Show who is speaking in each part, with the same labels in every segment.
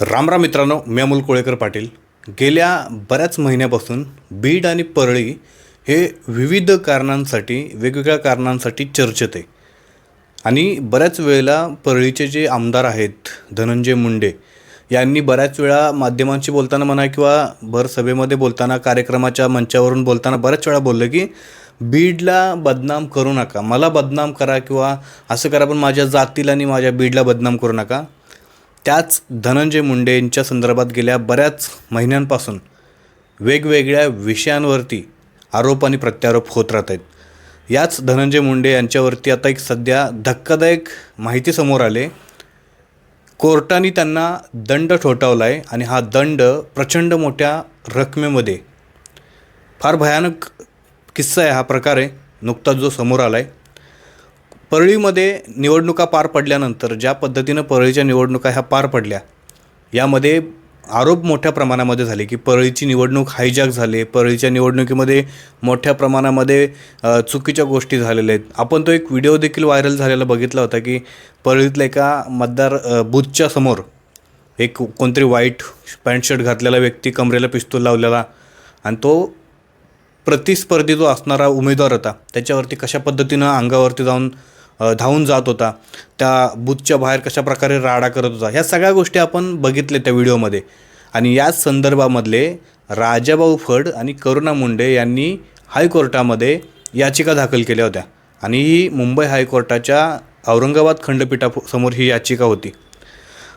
Speaker 1: रामराम मित्रांनो मी अमोल कोळेकर पाटील. गेल्या बऱ्याच महिन्यापासून बीड आणि परळी हे विविध कारणांसाठी वेगवेगळ्या कारणांसाठी चर्चेत आहे. आणि बऱ्याच वेळेला परळीचे जे आमदार आहेत धनंजय मुंडे यांनी बऱ्याच वेळा माध्यमांशी बोलताना म्हणा किंवा भर सभेमध्ये बोलताना कार्यक्रमाच्या मंचावरून बोलताना बऱ्याच वेळा बोललं की बीडला बदनाम करू नका. मला बदनाम करा किंवा असं करा पण माझ्या जातीला आणि माझ्या बीडला बदनाम करू नका. त्याच धनंजय मुंडे यांच्या संदर्भात गेल्या बऱ्याच महिन्यांपासून वेगवेगळ्या विषयांवरती आरोप आणि प्रत्यारोप होत राहत आहेत. याच धनंजय मुंडे यांच्यावरती आता एक सध्या धक्कादायक माहिती समोर आले कोर्टाने त्यांना दंड ठोठावला आहे आणि हा दंड प्रचंड मोठ्या रकमेमध्ये. फार भयानक किस्सा आहे हा प्रकार आहे. नुकताच जो समोर आला आहे परळीमध्ये निवडणुका पार पडल्यानंतर ज्या पद्धतीनं परळीच्या निवडणुका ह्या पार पडल्या यामध्ये आरोप मोठ्या प्रमाणामध्ये झाले की परळीची निवडणूक हायजॅक झाले परळीच्या निवडणुकीमध्ये मोठ्या प्रमाणामध्ये चुकीच्या गोष्टी झालेल्या आहेत. आपण तो एक व्हिडिओ देखील व्हायरल झालेला बघितला होता की परळीतल्या एका मतदार अ, बूथच्या समोर एक कोणतरी व्हाईट पॅन्ट शर्ट घातलेला व्यक्ती कमरेला पिस्तूल लावलेला आणि तो प्रतिस्पर्धी जो असणारा उमेदवार होता त्याच्यावरती कशा पद्धतीनं अंगावरती जाऊन धावून जात होता. त्या बूथच्या बाहेर कशा प्रकारे राडा करत होता ह्या सगळ्या गोष्टी आपण बघितल्या त्या व्हिडिओमध्ये. आणि याच संदर्भामधले राजाभाऊ फड आणि करुणा मुंडे यांनी हायकोर्टामध्ये याचिका दाखल केल्या होत्या. आणि ही मुंबई हायकोर्टाच्या औरंगाबाद खंडपीठासमोर ही याचिका होती.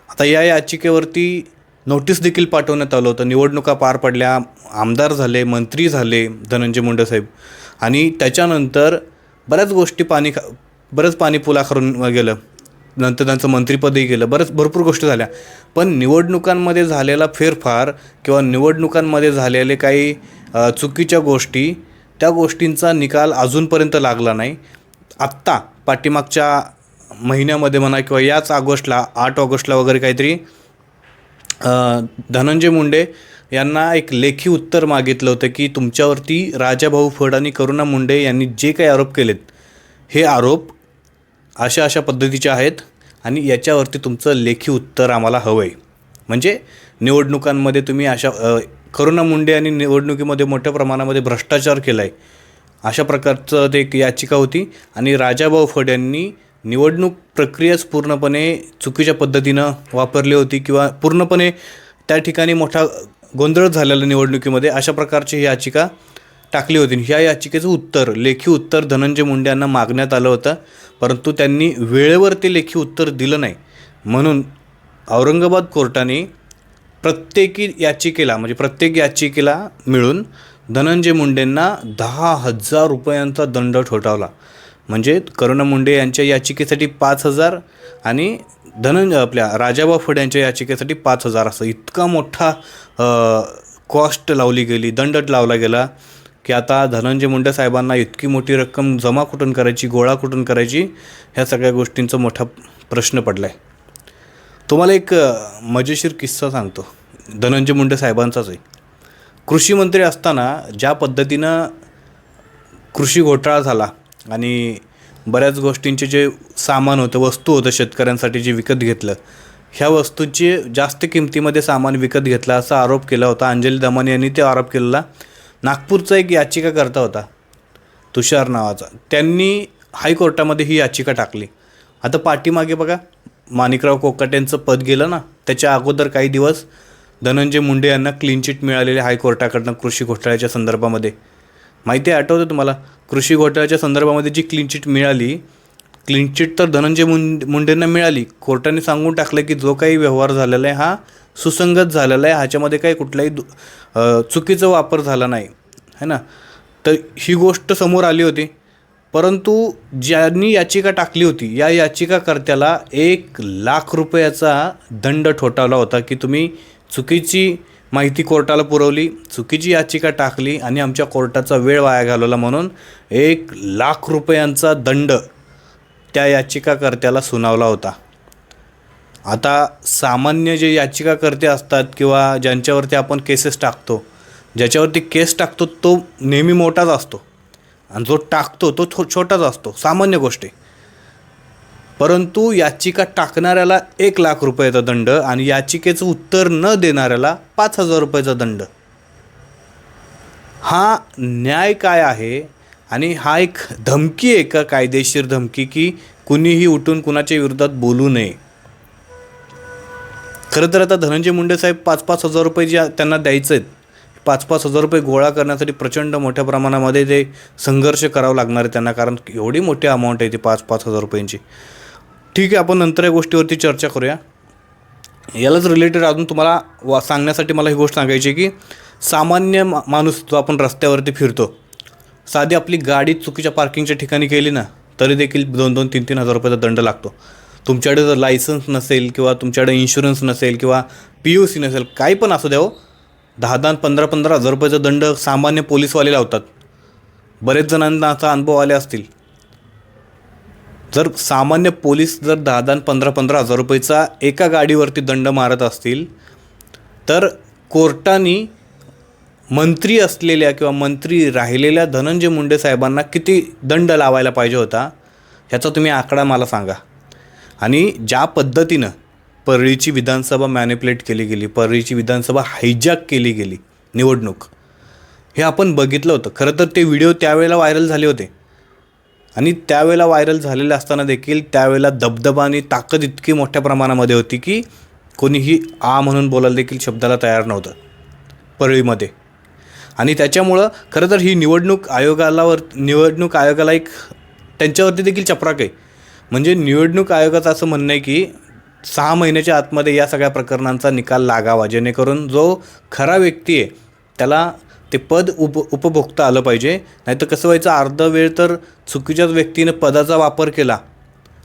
Speaker 1: आता या याचिकेवरती नोटीस देखील पाठवण्यात आलं होतं. निवडणुका पार पडल्या आमदार झाले मंत्री झाले धनंजय मुंडे साहेब. आणि त्याच्यानंतर बऱ्याच गोष्टी पाणी खा बरंच पाणी पुलाखारून गेलं. नंतर त्यांचं मंत्रिपदही गेलं. बरंच भरपूर गोष्टी झाल्या. पण निवडणुकांमध्ये झालेला फेरफार किंवा निवडणुकांमध्ये झालेले काही चुकीच्या गोष्टी त्या गोष्टींचा निकाल अजूनपर्यंत लागला नाही. आत्ता पाठीमागच्या महिन्यामध्ये म्हणा किंवा याच ऑगस्टला आठ ऑगस्टला वगैरे काहीतरी धनंजय मुंडे यांना एक लेखी उत्तर मागितलं होतं की तुमच्यावरती राजाभाऊ फड आणि करुणा मुंडे यांनी जे काही आरोप केलेत हे आरोप अशा अशा पद्धतीच्या आहेत आणि याच्यावरती तुमचं लेखी उत्तर आम्हाला हवं आहे म्हणजे निवडणुकांमध्ये तुम्ही अशा करुणा मुंडे यांनी निवडणुकीमध्ये मोठ्या प्रमाणामध्ये भ्रष्टाचार केला आहे अशा प्रकारचं ते एक याचिका होती आणि राजाभाऊ फड यांनी निवडणूक प्रक्रियाच पूर्णपणे चुकीच्या पद्धतीनं वापरली होती किंवा पूर्णपणे त्या ठिकाणी मोठा गोंधळ झालेला निवडणुकीमध्ये अशा प्रकारची ही याचिका टाकली होती. ह्या याचिकेचं उत्तर लेखी उत्तर धनंजय मुंडे यांना मागण्यात आलं होतं परंतु त्यांनी वेळेवर ते लेखी उत्तर दिलं नाही. म्हणून औरंगाबाद कोर्टाने प्रत्येकी याचिकेला म्हणजे प्रत्येक याचिकेला मिळून धनंजय मुंडेंना दहा हजार रुपयांचा दंड ठोठावला. म्हणजे करुणा मुंडे यांच्या याचिकेसाठी पाच हजार आणि धनंजय आपल्या राजाबा फड यांच्या याचिकेसाठी पाच हजार. असं इतका मोठा कॉस्ट लावली गेली दंड लावला गेला. की आता धनंजय मुंडे साहेबांना इतकी मोठी रक्कम जमा कुठून करायची गोळा कुठून करायची ह्या सगळ्या गोष्टींचा मोठा प्रश्न पडला आहे तुम्हाला एक मजेशीर किस्सा सांगतो. धनंजय मुंडे साहेबांचाच आहे. कृषी मंत्री असताना ज्या पद्धतीनं कृषी घोटाळा झाला आणि बऱ्याच गोष्टींचे जे सामान होतं वस्तू होतं शेतकऱ्यांसाठी जे विकत घेतलं ह्या वस्तूची जास्त किमतीमध्ये सामान विकत घेतला असा आरोप केला होता. अंजली दमानी यांनी ते आरोप केलेला. नागपूरचा एक याचिकाकर्ता होता तुषार नावाचा. त्यांनी हायकोर्टामध्ये ही याचिका टाकली. आता पाठीमागे बघा माणिकराव कोकाट यांचं पद गेलं ना त्याच्या अगोदर काही दिवस धनंजय मुंडे यांना क्लीन चिट मिळालेले हायकोर्टाकडनं कृषी घोटाळ्याच्या संदर्भामध्ये. माहिती आहे आठवतं तुम्हाला? कृषी घोटाळ्याच्या संदर्भामध्ये जी क्लीन चिट मिळाली क्लीन चिट तर धनंजय मुंड मुंडेंना मिळाली. कोर्टाने सांगून टाकलं की जो काही व्यवहार झालेला आहे हा सुसंगत झालेला आहे. ह्याच्यामध्ये काही कुठलाही दु चुकीचा वापर झाला नाही. है ना? तर ही गोष्ट समोर आली होती. परंतु ज्यांनी याचिका टाकली होती या याचिकाकर्त्याला एक लाख रुपयाचा दंड ठोठावला होता की तुम्ही चुकीची माहिती कोर्टाला पुरवली चुकीची याचिका टाकली आणि आमच्या कोर्टाचा वेळ वाया घालवला म्हणून एक लाख रुपयांचा दंड त्या याचिकाकर्त्याला सुनावला होता. आता सामान्य जे याचिकाकर्ते असतात किंवा ज्यांच्यावरती आपण केसेस टाकतो ज्याच्यावरती केस टाकतो तो नेहमी मोठाच असतो. आणि जो टाकतो तो थो छोटाच असतो. सामान्य गोष्ट. परंतु याचिका टाकणाऱ्याला एक लाख रुपयाचा दंड आणि याचिकेचं उत्तर न देणाऱ्याला पाच हजार रुपयाचा दंड. हा न्याय काय आहे? आणि हा एक धमकी आहे का? कायदेशीर धमकी की कुणीही उठून कुणाच्या विरोधात बोलू नये? खरं तर आता धनंजय मुंडे साहेब पाच पाच हजार रुपये जे त्यांना द्यायचे आहेत पाच पाच हजार रुपये गोळा करण्यासाठी प्रचंड मोठ्या प्रमाणामध्ये ते संघर्ष करावा लागणार आहे त्यांना कारण एवढी मोठी अमाऊंट आहे ती पाच पाच हजार रुपयांची. ठीक आहे आपण नंतर या गोष्टीवरती चर्चा करूया. यालाच रिलेटेड अजून तुम्हाला वा सांगण्यासाठी मला ही गोष्ट सांगायची की सामान्य मा माणूस जो आपण रस्त्यावरती फिरतो साधी आपली गाडी चुकीच्या पार्किंगच्या ठिकाणी केली ना तरी देखील दोन दोन तीन तीन हजार रुपयाचा दंड लागतो. तुमच्याकडे जर लायसन्स नसेल किंवा तुमच्याकडे इन्शुरन्स नसेल किंवा पी यू सी नसेल काही पण असू द्या हो. दहा दहा पंधरा पंधरा हजार रुपयाचा दंड सामान्य पोलीसवाले लावतात. बरेच जणांना असा अनुभव आले असतील. जर सामान्य पोलीस जर दहा दहा पंधरा पंधरा हजार रुपयेचा एका गाडीवरती दंड मारत असतील तर कोर्टाने मंत्री असलेल्या किंवा मंत्री राहिलेल्या धनंजय मुंडे साहेबांना किती दंड लावायला पाहिजे होता ह्याचा तुम्ही आकडा मला सांगा. आणि ज्या पद्धतीनं परळीची विधानसभा मॅनिप्युलेट केली गेली परळीची विधानसभा हायजॅक केली गेली निवडणूक हे आपण बघितलं होतं. खरं तर ते व्हिडिओ त्यावेळेला व्हायरल झाले होते. आणि त्यावेळेला व्हायरल झालेले असताना देखील त्यावेळेला दबदबा आणि ताकद इतकी मोठ्या प्रमाणामध्ये होती की कोणीही आ म्हणून बोलायला देखील शब्दाला तयार नव्हतं परळीमध्ये. आणि त्याच्यामुळं खरं तर ही निवडणूक आयोगालावर निवडणूक आयोगाला एक त्यांच्यावरती देखील चपराक आहे. म्हणजे निवडणूक आयोगाचं असं म्हणणं आहे की सहा महिन्याच्या आतमध्ये या सगळ्या प्रकरणांचा निकाल लागावा जेणेकरून जो खरा व्यक्ती आहे त्याला ते पद उप उपभोगता आलं पाहिजे. नाहीतर कसं व्हायचं अर्ध वेळ तर चुकीच्याच व्यक्तीनं पदाचा वापर केला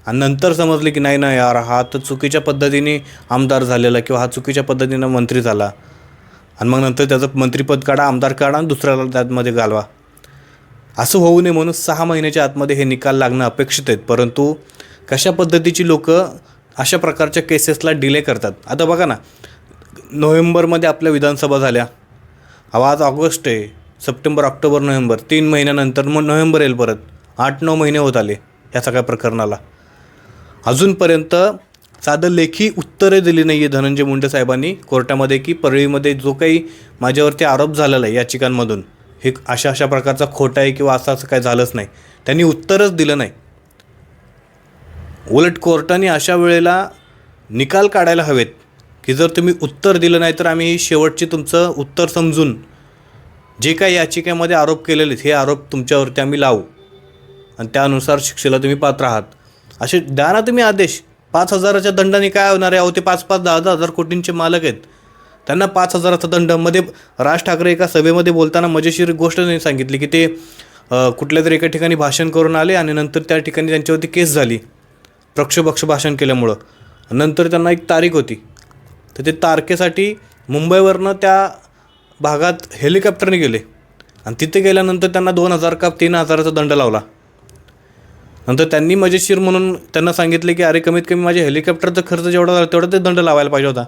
Speaker 1: आणि नंतर समजले की नाही ना यार हा तर चुकीच्या पद्धतीने आमदार झालेला किंवा हा चुकीच्या पद्धतीनं मंत्री झाला. आणि मग नंतर त्याचं मंत्रिपद काढा आमदार काढा आणि दुसऱ्याला त्यामध्ये घालवा. असं होऊ नये म्हणून सहा महिन्याच्या आतमध्ये हे निकाल लागणं अपेक्षित आहेत. परंतु कशा पद्धतीची लोक अशा प्रकारच्या केसेसला डिले करतात? आता बघा ना नोव्हेंबरमध्ये आपल्या विधानसभा झाल्या. अहो आज ऑगस्ट आहे. September October November. तीन महिन्यानंतर मग नोव्हेंबर येईल परत. आठ नऊ महिने होत आले या सगळ्या प्रकरणाला. अजूनपर्यंत साधं लेखी उत्तरे दिली नाही आहे धनंजय मुंडे साहेबांनी कोर्टामध्ये की परळीमध्ये जो काही माझ्यावरती आरोप झालेला आहे याचिकांमधून. हे अशा अशा प्रकारचा खोटा आहे किंवा असं असं काय झालंच नाही. त्यांनी उत्तरच दिलं नाही. उलट कोर्टाने अशा वेळेला निकाल काढायला हवेत की जर तुम्ही उत्तर दिलं नाही तर आम्ही शेवटची तुमचं उत्तर समजून जे काही याचिकेमध्ये आरोप केलेले आहेत हे आरोप तुमच्यावरती आम्ही लावू. आणि त्यानुसार शिक्षेला तुम्ही पात्र आहात. असे द्या ना तुम्ही आदेश. पाच हजाराच्या दंडाने काय होणार आहे? अहो ते पाच पाच दहा दहा हजार कोटींचे मालक आहेत. त्यांना पाच हजाराचा दंड. मध्ये राज ठाकरे एका सभेमध्ये बोलताना मजेशीर गोष्ट त्यांनी सांगितली की ते कुठल्या तरी एका ठिकाणी भाषण करून आले आणि नंतर त्या ठिकाणी त्यांच्यावरती केस झाली. प्रक्षपक्ष भाषण केल्यामुळं. नंतर त्यांना एक तारीख होती. तर ते तारखेसाठी मुंबईवरनं त्या भागात हेलिकॉप्टरने गेले. आणि तिथे गेल्यानंतर त्यांना दोन हजार का तीन हजाराचा दंड लावला. नंतर त्यांनी मजेशीर म्हणून त्यांना सांगितले की अरे कमीत कमी माझ्या हेलिकॉप्टरचा खर्च जेवढा झाला तेवढा ते दंड लावायला पाहिजे होता.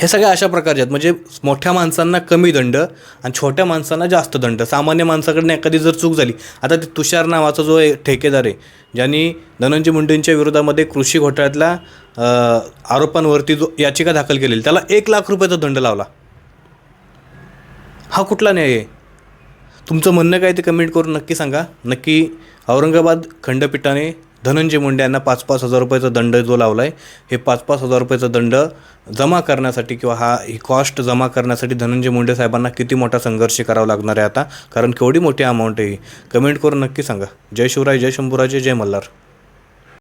Speaker 1: हे सगळ्या अशा प्रकारचे आहेत. म्हणजे मोठ्या माणसांना कमी दंड आणि छोट्या माणसांना जास्त दंड. सामान्य माणसाकडनं एखादी जर चूक झाली आता ते तुषार नावाचा जो ठेकेदार आहे ज्यांनी धनंजय मुंडेंच्या विरोधामध्ये कृषी घोटाळ्यातल्या आरोपांवरती जो याचिका दाखल केलेली त्याला एक लाख रुपयाचा दंड लावला. हा कुठला न्याय आहे? तुमचं म्हणणं काय ते कमेंट करून नक्की सांगा. नक्की औरंगाबाद खंडपीठाने धनंजय मुंडे यांना पाच पाच हजार रुपयाचा दंड जो लावला आहे हे पाच पाच हजार रुपयाचा दंड जमा करण्यासाठी किंवा हा ही कॉस्ट जमा करण्यासाठी धनंजय मुंडे साहेबांना किती मोठा संघर्ष करावा लागणार आहे आता? कारण केवढी मोठी अमाऊंट आहे ही. कमेंट करून नक्की सांगा. जय शिवराय जय शंभूराजे जय मल्हार.